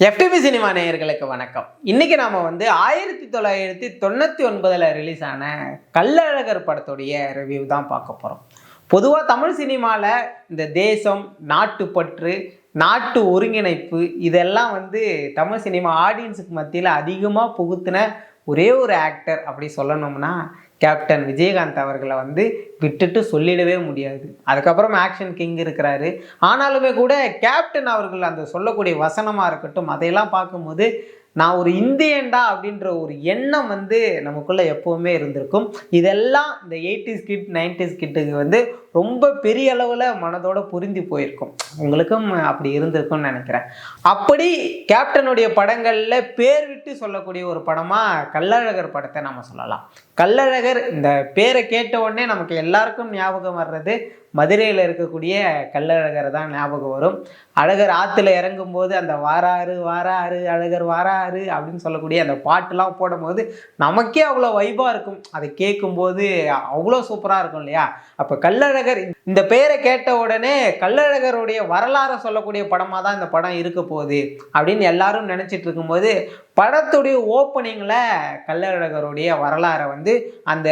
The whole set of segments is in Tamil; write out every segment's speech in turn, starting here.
எஃப்டிபி சினிமா நேயர்களுக்கு வணக்கம். இன்னைக்கு நாம வந்து ஆயிரத்தி தொள்ளாயிரத்தி தொண்ணூற்றி ஒன்பதில் ரிலீஸ் ஆன கள்ளழகர் படத்துடைய ரிவ்யூ தான் பார்க்க போகிறோம் பொதுவாக தமிழ் சினிமாவில் இந்த தேசம் நாட்டுப்பற்று நாட்டு ஒருங்கிணைப்பு இதெல்லாம் வந்து தமிழ் சினிமா ஆடியன்ஸுக்கு மத்தியில் அதிகமாக புகுத்தின ஒரே ஒரு ஆக்டர் அப்படி சொல்லணும்னா கேப்டன் விஜயகாந்த் அவர்களை வந்து விட்டுட்டு சொல்லிடவே முடியாது. அதுக்கப்புறம் ஆக்ஷன் கிங் இருக்கிறாரு. ஆனாலுமே கூட கேப்டன் அவர்கள் அந்த சொல்லக்கூடிய வசனமாக இருக்கட்டும் அதையெல்லாம் பார்க்கும்போது நான் ஒரு இந்தியன்டா அப்படின்ற ஒரு எண்ணம் வந்து நமக்குள்ள எப்போவுமே இருந்திருக்கும். இதெல்லாம் இந்த எயிட்டிஸ் கிட் நைன்டிஸ் கிட்டுக்கு வந்து ரொம்ப பெரிய அளவில் மனதோட புரிந்து போயிருக்கும். உங்களுக்கும் அப்படி இருந்திருக்கும்னு நினைக்கிறேன். அப்படி கேப்டனுடைய படங்களில் பேர் விட்டு சொல்லக்கூடிய ஒரு படமாக கள்ளழகர் படத்தை நம்ம சொல்லலாம். கள்ளழகர் இந்த பேரை கேட்ட உடனே நமக்கு எல்லாருக்கும் ஞாபகம் வர்றது மதுரையில் இருக்கக்கூடிய கள்ளழகர் தான் ஞாபகம் வரும். அழகர் ஆற்றுல இறங்கும்போது அந்த வாராறு வாராறு அழகர் வாராறு அப்படின்னு சொல்லக்கூடிய அந்த பாட்டுலாம் போடும்போது நமக்கே அவ்வளோ வைபாக இருக்கும். அதை கேட்கும்போது அவ்வளோ சூப்பராக இருக்கும் இல்லையா? அப்போ கள்ளழகர் இந்த பெயரை கேட்ட உடனே கள்ளழகருடைய வரலாறை சொல்லக்கூடிய படமாக தான் இந்த படம் இருக்க போகுது அப்படின்னு எல்லாரும் நினச்சிட்டு இருக்கும்போது படத்துடைய ஓப்பனிங்கில் கள்ளழகருடைய வரலாறை வந்து அந்த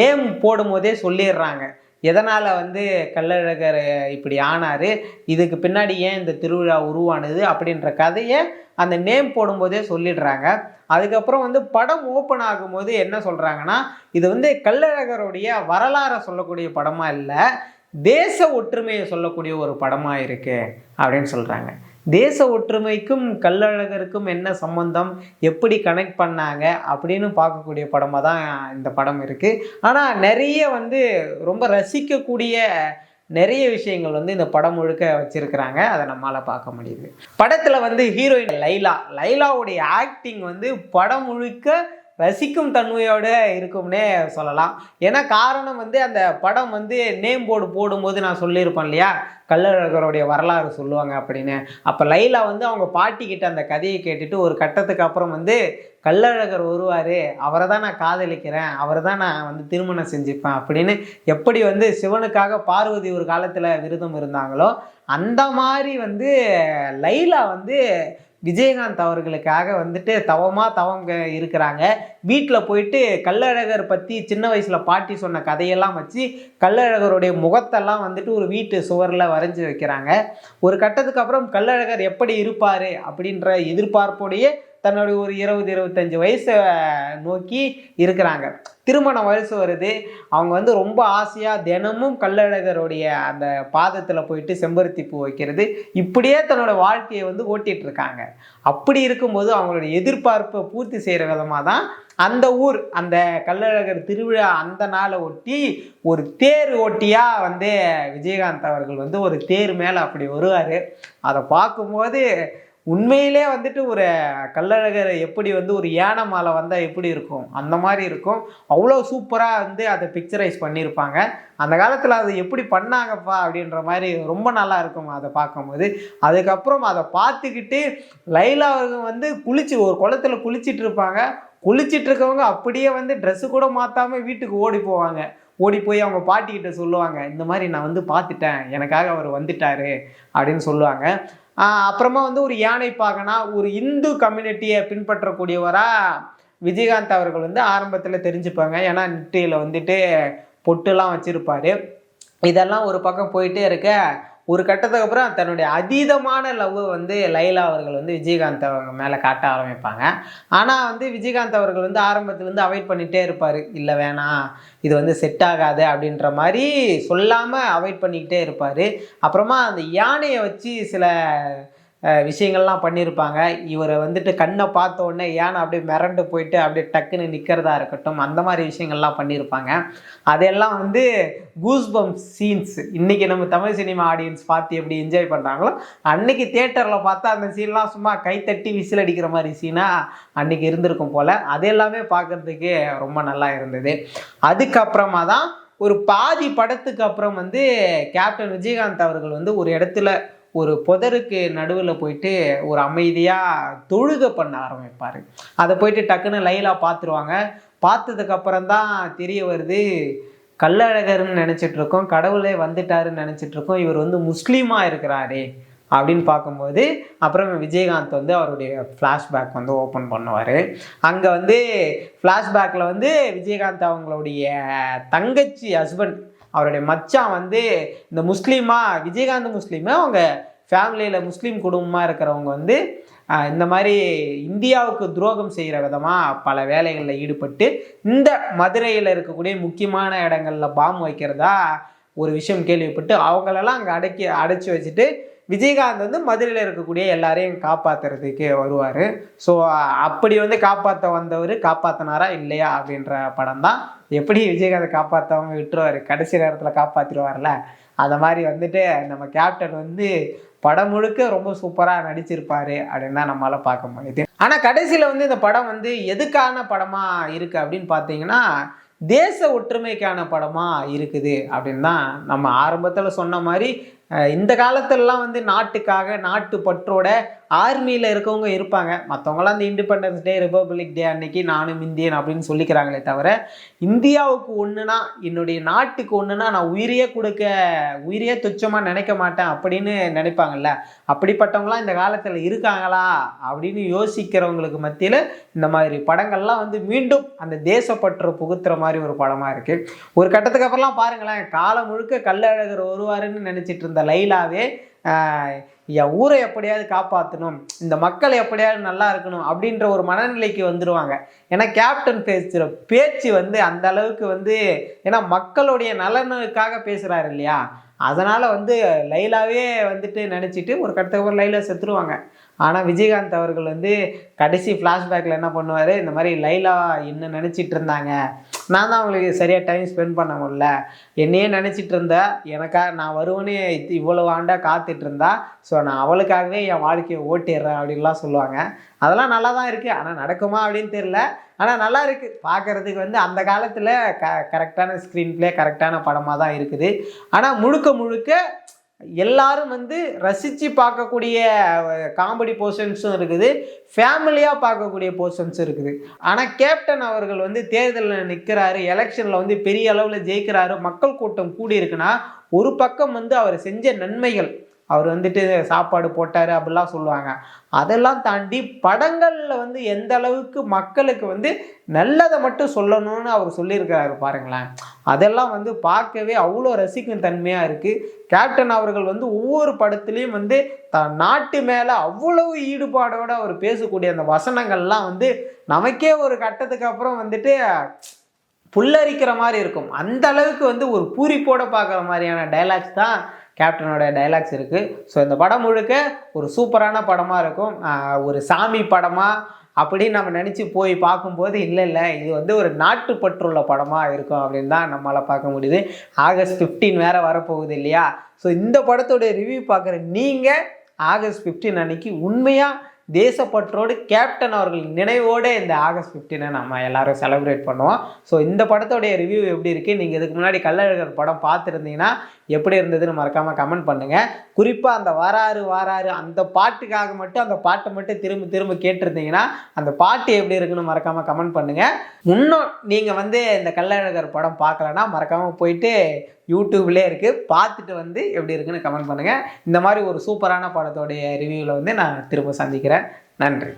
நேம் போடும்போதே சொல்லிடுறாங்க. எதனால் வந்து கள்ளழகர் இப்படி ஆனார்? இதுக்கு பின்னாடி ஏன் இந்த திருவிழா உருவானது? அப்படின்ற கதையை அந்த நேம் போடும்போதே சொல்லிடுறாங்க. அதுக்கப்புறம் வந்து படம் ஓப்பன் ஆகும்போது என்ன சொல்கிறாங்கன்னா இது வந்து கள்ளழகருடைய வரலாறை சொல்லக்கூடிய படமாக இல்லை தேச ஒற்றுமையை சொல்லக்கூடிய ஒரு படமாக இருக்குது அப்படின்னு சொல்கிறாங்க தேச ஒற்றுமைக்கும் கள்ளழகருக்கும் என்ன சம்பந்தம்? எப்படி கனெக்ட் பண்ணாங்க? அப்படின்னு பார்க்கக்கூடிய படமாக தான் இந்த படம் இருக்குது ஆனால் நிறைய வந்து ரொம்ப ரசிக்கக்கூடிய நிறைய விஷயங்கள் வந்து இந்த படம் முழுக்க வச்சுருக்கிறாங்க. அதை நம்மளால் பார்க்க முடியுது. படத்தில் வந்து ஹீரோயின் லைலா. லைலாவுடைய ஆக்டிங் வந்து படம் முழுக்க ரசிக்கும் தன்மையோட இருக்கும்னே சொல்லலாம். ஏன்னா காரணம் வந்து அந்த படம் வந்து நேம் போர்டு போடும்போது நான் சொல்லியிருப்பேன் இல்லையா? கள்ளழகருடைய வரலாறு சொல்லுவாங்க அப்படின்னு. அப்போ லைலா வந்து அவங்க பாட்டிக்கிட்ட அந்த கதையை கேட்டுட்டு ஒரு கட்டத்துக்கு அப்புறம் வந்து கள்ளழகர் வருவார். அவரை தான் நான் காதலிக்கிறேன். அவரை தான் நான் வந்து திருமணம் செஞ்சுப்பேன். அப்படின்னு எப்படி வந்து சிவனுக்காக பார்வதி ஒரு காலத்தில் விரதம் இருந்தாங்களோ அந்த மாதிரி வந்து லைலா வந்து விஜயகாந்த் அவர்களுக்காக வந்துட்டு தவமாக தவம் இருக்கிறாங்க. வீட்டில் போயிட்டு கள்ளழகர் பற்றி சின்ன வயசில் பாட்டி சொன்ன கதையெல்லாம் வச்சு கள்ளழகருடைய முகத்தெல்லாம் வந்துட்டு ஒரு வீட்டு சுவரில் வரைஞ்சி வைக்கிறாங்க. ஒரு கட்டத்துக்கு அப்புறம் கள்ளழகர் எப்படி இருப்பார் அப்படின்ற எதிர்பார்ப்போடையே தன்னுடைய ஒரு இருபது இருபத்தஞ்சி வயசை நோக்கி இருக்கிறாங்க. திருமண வயசு வருது. அவங்க வந்து ரொம்ப ஆசையாக தினமும் கள்ளழகருடைய அந்த பாதத்தில் போயிட்டு செம்பருத்தி பூ வைக்கிறது. இப்படியே தன்னோட வாழ்க்கையை வந்து ஓட்டிகிட்டு இருக்காங்க. அப்படி இருக்கும்போது அவங்களுடைய எதிர்பார்ப்பை பூர்த்தி செய்கிற விதமாக தான் அந்த ஊர் அந்த கள்ளழகர் திருவிழா அந்த நாளை ஒட்டி ஒரு தேர் ஓட்டியாக வந்து விஜயகாந்த் அவர்கள் வந்து ஒரு தேர் மேலே அப்படி வருவார். அதை பார்க்கும்போது உண்மையிலே வந்துட்டு ஒரு கள்ளழகர் எப்படி வந்து ஒரு யானை மாலை வந்தால் எப்படி இருக்கும்? அந்த மாதிரி இருக்கும். அவ்வளோ சூப்பராக வந்து அதை பிக்சரைஸ் பண்ணியிருப்பாங்க. அந்த காலத்தில் அது எப்படி பண்ணாங்கப்பா அப்படின்ற மாதிரி ரொம்ப நல்லா இருக்கும் அதை பார்க்கும்போது. அதுக்கப்புறம் அதை பார்த்துக்கிட்டு லைலா வந்து குளிச்சு ஒரு குளத்துல குளிச்சிட்டு இருப்பாங்க. குளிச்சிட்டு இருக்கவங்க அப்படியே வந்து ட்ரெஸ்ஸு கூட மாற்றாமல் வீட்டுக்கு ஓடி போவாங்க. ஓடி போய் அவங்க பாட்டிக்கிட்ட சொல்லுவாங்க இந்த மாதிரி நான் வந்து பார்த்துட்டேன். எனக்காக அவர் வந்துட்டாரு. அப்படின்னு சொல்லுவாங்க. அப்புறமா வந்து ஒரு யானை பாகனா ஒரு இந்து கம்யூனிட்டியை பின்பற்றக்கூடியவராக விஜயகாந்த் அவர்கள் வந்து ஆரம்பத்தில் தெரிஞ்சுப்பாங்க. ஏன்னா நெற்றியில் வந்துட்டு பொட்டுலாம் வச்சுருப்பாரு. இதெல்லாம் ஒரு பக்கம் போயிட்டே இருக்க ஒரு கட்டத்துக்கு அப்புறம் தன்னுடைய அதீதமான லவ் வந்து லைலா அவர்கள் வந்து விஜயகாந்த் அவங்க மேலே காட்ட ஆரம்பிப்பாங்க. ஆனால் வந்து விஜயகாந்த் அவர்கள் வந்து ஆரம்பத்துலேருந்து அவாய்ட் பண்ணிகிட்டே இருப்பார். இல்லை வேணாம். இது வந்து செட் ஆகாது அப்படின்ற மாதிரி சொல்லாமல் அவாய்ட் பண்ணிக்கிட்டே இருப்பார். அப்புறமா அந்த யானையை வச்சு சில விஷயங்கள்லாம் பண்ணியிருப்பாங்க இவரை வந்துட்டு கண்ணை பார்த்த உடனே ஏன்னா அப்படியே மிரண்டு போயிட்டு அப்படியே டக்குன்னு நிற்கிறதா இருக்கட்டும் அந்த மாதிரி விஷயங்கள்லாம் பண்ணியிருப்பாங்க அதெல்லாம் வந்து கூஸ்பம் சீன்ஸ் இன்றைக்கி நம்ம தமிழ் சினிமா ஆடியன்ஸ் பார்த்து எப்படி என்ஜாய் பண்ணுறாங்களோ அன்னைக்கு தியேட்டரில் பார்த்தா அந்த சீன்லாம் சும்மா கைத்தட்டி விசில் அடிக்கிற மாதிரி சீனாக அன்றைக்கி இருந்திருக்கும் போல். அது எல்லாமே பார்க்குறதுக்கு ரொம்ப நல்லா இருந்தது. அதுக்கப்புறமா தான் ஒரு பாதி படத்துக்கு அப்புறம் வந்து கேப்டன் விஜயகாந்த் அவர்கள் வந்து ஒரு இடத்துல ஒரு புதருக்கு நடுவில் போயிட்டு ஒரு அமைதியாக தொழுக பண்ண ஆரம்பிப்பார். அதை போயிட்டு டக்குன்னு லைலாக பார்த்துருவாங்க பார்த்ததுக்கப்புறம் தான் தெரிய வருது கள்ளழகர்னு நினச்சிட்ருக்கோம் கடவுளே வந்துட்டாருன்னு நினச்சிட்ருக்கோம் இவர் வந்து முஸ்லீமாக இருக்கிறாரே அப்படின்னு பார்க்கும்போது அப்புறம் விஜயகாந்த் வந்து அவருடைய ஃப்ளாஷ்பேக் வந்து ஓப்பன் பண்ணுவார். அங்கே வந்து ஃப்ளாஷ்பேக்கில் வந்து விஜயகாந்த் அவங்களுடைய தங்கச்சி ஹஸ்பண்ட் அவருடைய மச்சான் வந்து இந்த முஸ்லீமா விஜயகாந்த் முஸ்லீமு அவங்க ஃபேமிலியில் முஸ்லீம் குடும்பமாக இருக்கிறவங்க வந்து இந்த மாதிரி இந்தியாவுக்கு துரோகம் செய்கிற விதமாக பல வேலைகளில் ஈடுபட்டு இந்த மதுரையில் இருக்கக்கூடிய முக்கியமான இடங்கள்ல பாம் வைக்கிறதா ஒரு விஷயம் கேள்விப்பட்டு அவங்களெல்லாம் அங்கே அடக்கி அடைச்சி வச்சுட்டு விஜயகாந்த் வந்து மதுரையில் இருக்கக்கூடிய எல்லாரையும் காப்பாற்றுறதுக்கு வருவார். ஸோ அப்படி வந்து காப்பாற்ற வந்தவர் காப்பாற்றினாரா இல்லையா அப்படின்ற படம் தான் எப்படி விஜயகாந்த் காப்பாற்றவங்க விட்டுருவார்? கடைசி நேரத்தில் காப்பாற்றிடுவார்ல அந்த மாதிரி வந்துட்டு நம்ம கேப்டன் வந்து படம் முழுக்க ரொம்ப சூப்பராக நடிச்சிருப்பார் அப்படின்னு தான் நம்மளால் பார்க்க முடியுது. ஆனால் கடைசியில் வந்து இந்த படம் வந்து எதுக்கான படமாக இருக்குது அப்படின்னு பார்த்தீங்கன்னா தேச ஒற்றுமைக்கான படமாக இருக்குது அப்படின்னு தான் நம்ம ஆரம்பத்தில் சொன்ன மாதிரி இந்த காலத்திலலாம் வந்து நாட்டுக்காக நாட்டு பற்றோட ஆர்மியில் இருக்கவங்க இருப்பாங்க. மற்றவங்களாம் இந்த இண்டிபெண்டன்ஸ் டே ரிப்பப்ளிக் டே அன்னைக்கு நானும் இந்தியன் அப்படின்னு சொல்லிக்கிறாங்களே தவிர இந்தியாவுக்கு ஒன்றுனா என்னுடைய நாட்டுக்கு ஒன்றுனா நான் உயிரையே கொடுக்க உயிரையே துச்சமாக நினைக்க மாட்டேன் அப்படின்னு நினைப்பாங்கல்ல. அப்படிப்பட்டவங்களாம் இந்த காலத்தில் இருக்காங்களா? அப்படின்னு யோசிக்கிறவங்களுக்கு மத்தியில் இந்த மாதிரி படங்கள்லாம் வந்து மீண்டும் அந்த தேசப்பற்று புகுத்துற மாதிரி ஒரு படமாக இருக்குது ஒரு கட்டத்துக்கு அப்புறம்லாம் பாருங்களேன் காலம் முழுக்க கல்லழகர் வருவாருன்னு நினச்சிட்டு லைலாவே என் ஊரை எப்படியாவது காப்பாற்றணும் இந்த மக்கள் எப்படியாவது நல்லா இருக்கணும் அப்படின்ற ஒரு மனநிலைக்கு வந்துடுவாங்க ஏன்னா கேப்டன் பேசுகிற பேச்சு வந்து அந்த அளவுக்கு வந்து ஏன்னா மக்களுடைய நலனுக்காக பேசுகிறாரு இல்லையா? அதனால் வந்து லைலாவே வந்துட்டு நினச்சிட்டு ஒரு கட்டத்துக்கு அப்புறம் லைலா செத்துருவாங்க. ஆனால் விஜயகாந்த் அவர்கள் வந்து கடைசி ஃப்ளாஷ்பேக்கில் என்ன பண்ணுவார்? இந்த மாதிரி லைலா என்ன நினச்சிட்டு இருந்தாங்க? நான் தான் அவங்களுக்கு சரியாக டைம் ஸ்பெண்ட் பண்ண முடியல என்னையே நினச்சிட்டு இருந்தா எனக்கா நான் வருவேன்னு இவ்வளோ ஆண்டாக காத்துட்டு இருந்தா ஸோ நான் அவளுக்காகவே என் வாழ்க்கையை ஓட்டிடுறேன் அப்படின்லாம் சொல்லுவாங்க. அதெல்லாம் நல்லா தான் இருக்குது ஆனால் நடக்குமா அப்படின்னு தெரில ஆனால் நல்லா இருக்குது பார்க்குறதுக்கு வந்து அந்த காலத்தில் க கரெக்டான ஸ்க்ரீன் ப்ளே கரெக்டான படமாக தான் இருக்குது. ஆனால் முழுக்க முழுக்க எல்லாரும் வந்து ரசித்து பார்க்கக்கூடிய காமெடி போர்ஷன்ஸும் இருக்குது. ஃபேமிலியாக பார்க்கக்கூடிய போர்ஷன்ஸும் இருக்குது. ஆனால் கேப்டன் அவர்கள் வந்து தேர்தலில் நிற்கிறாரு எலெக்ஷனில் வந்து பெரிய அளவில் ஜெயிக்கிறாரு மக்கள் கூட்டம் கூடி இருக்குன்னா ஒரு பக்கம் வந்து அவர் செஞ்ச நன்மைகள் அவர் வந்துட்டு சாப்பாடு போட்டார் அப்படிலாம் சொல்லுவாங்க. அதெல்லாம் தாண்டி படங்களில் வந்து எந்த அளவுக்கு மக்களுக்கு வந்து நல்லதை மட்டும் சொல்லணும்னு அவர் சொல்லியிருக்கிறாரு பாருங்களேன். அதெல்லாம் வந்து பார்க்கவே அவ்வளோ ரசிக்கும் தன்மையாக இருக்குது கேப்டன் அவர்கள் வந்து ஒவ்வொரு படத்துலேயும் வந்து த நாட்டு மேலே அவ்வளவு ஈடுபாடோடு அவர் பேசக்கூடிய அந்த வசனங்கள்லாம் வந்து நமக்கே ஒரு கட்டத்துக்கு அப்புறம் வந்துட்டு புல்லரிக்கிற மாதிரி இருக்கும். அந்த அளவுக்கு வந்து ஒரு பூரிப்போட பார்க்குற மாதிரியான டைலாக்ஸ் தான் கேப்டனோட டைலாக்ஸ் இருக்குது ஸோ இந்த படம் முழுக்க ஒரு சூப்பரான படமாக இருக்கும். ஒரு சாமி படமாக அப்படின்னு நம்ம நினச்சி போய் பார்க்கும்போது இல்லை இல்லை இது வந்து ஒரு நாட்டுப்பற்றுள்ள படமாக இருக்கும் அப்படின்னு தான் நம்மளால் பார்க்க முடியுது. ஆகஸ்ட் ஃபிஃப்டீன் வேறு வரப்போகுது இல்லையா? ஸோ இந்த படத்தோட ரிவ்யூ பார்க்குற நீங்கள் ஆகஸ்ட் 15 அன்னைக்கு உண்மையாக தேசப்பற்றோடு கேப்டன் அவர்கள் நினைவோடு இந்த ஆகஸ்ட் 15 நம்ம எல்லாரும் செலிப்ரேட் பண்ணுவோம். ஸோ இந்த படத்தோடைய ரிவ்யூ எப்படி இருக்குது நீங்கள் இதுக்கு முன்னாடி கள்ளழகர் படம் பார்த்துருந்தீங்கன்னா எப்படி இருந்ததுன்னு மறக்காமல் கமெண்ட் பண்ணுங்கள் குறிப்பாக அந்த வாராரு வாராரு அந்த பாட்டுக்காக மட்டும் அந்த பாட்டை மட்டும் திரும்ப திரும்ப கேட்டிருந்தீங்கன்னா அந்த பாட்டு எப்படி இருக்குன்னு மறக்காமல் கமெண்ட் பண்ணுங்கள் இன்னும் நீங்கள் வந்து இந்த கள்ளழகர் படம் பார்க்கலன்னா மறக்காமல் போயிட்டு யூடியூப்லேயே இருக்குது பார்த்துட்டு வந்து எப்படி இருக்குன்னு கமெண்ட் பண்ணுங்கள் இந்த மாதிரி ஒரு சூப்பரான படத்தோடைய ரிவ்யூவில் வந்து நான் திரும்ப சந்திக்கிறேன். நன்றி.